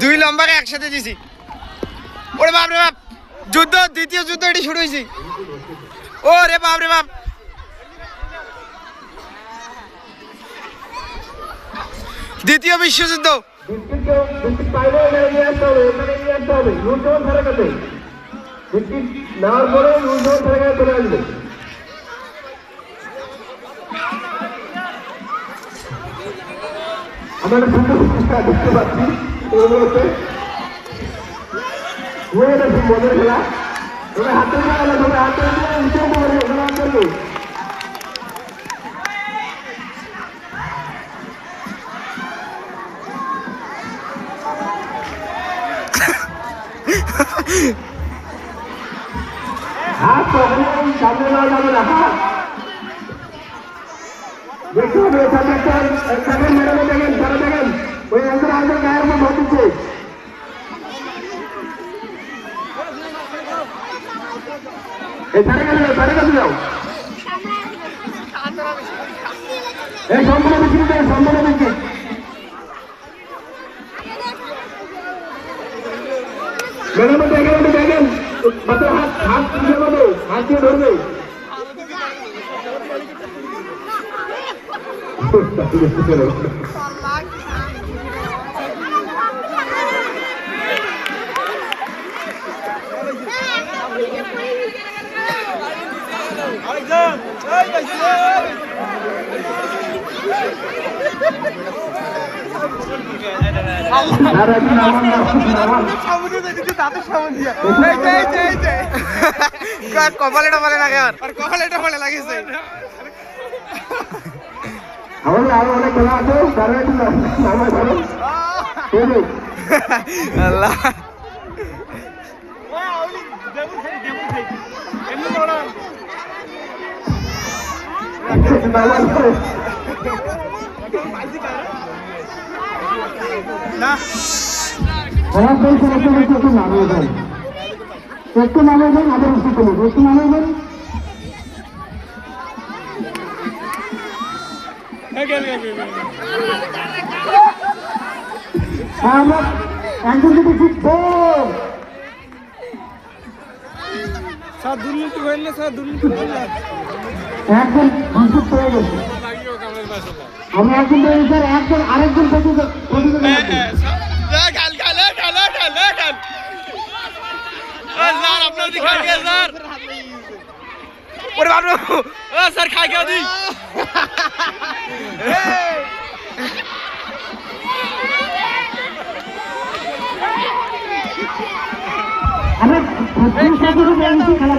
দুই লম্বাকে একসাথে দিছি। ওরে বাপ রে বাপ যুদ্ধ দ্বিতীয় যুদ্ধ এটি শুরু হয়েছি। ও রে বাপ রে বাপ। দ্বিতীয় বিশ্বযুদ্ধ। ভিত্তিকে ভিত্তি পাইলে এখানে নিয়ে আসতে হবে এখানে নিয়ে আসতে হবে রুজোন ধারে কাছে ভিত্তি নেওয়ার পরে রুজোন ধারে কাছে চলে আসবে আমরা একটা সুন্দর খেলা দেখতে পাচ্ছি। এগুলোতে হয়ে গেছে মজার খেলা। তবে হাতে খেলা তবে হাতে উঠে পড়বে খেলা করবে হাত কখনোই সামনে নেওয়া যাবে না, হাত। দেখতে হবে এই ধারে কাছে যাও ধারে কাছে যাও। এই সম্পূর্ণ বিক্রি দেয় সম্পূর্ণ বিক্রি। ম্যাডাম দেখেন একটু দেখেন মাত্র হাত হাত দিয়ে দেবো হাত দিয়ে ধরবে। কপালে টপালে লাগে আর কপালে টপালে লাগিছে আমাদের আরও একটু নামিয়ে দেন একটু নামিয়ে দেন আবার উচিত একটু নামিয়ে দেন একজন যদি বল স্যার দুর্নীতি হইলে স্যার দুর্নীতি হইলে একজন নিশ্চিত হয়ে গেছে। আমি একজন পেয়ে স্যার একজন আরেকজন স্যার খাই গিয়ে স্যার। ওরে বাপ রে ও স্যার খাই গিয়ে দি আমরা খেলা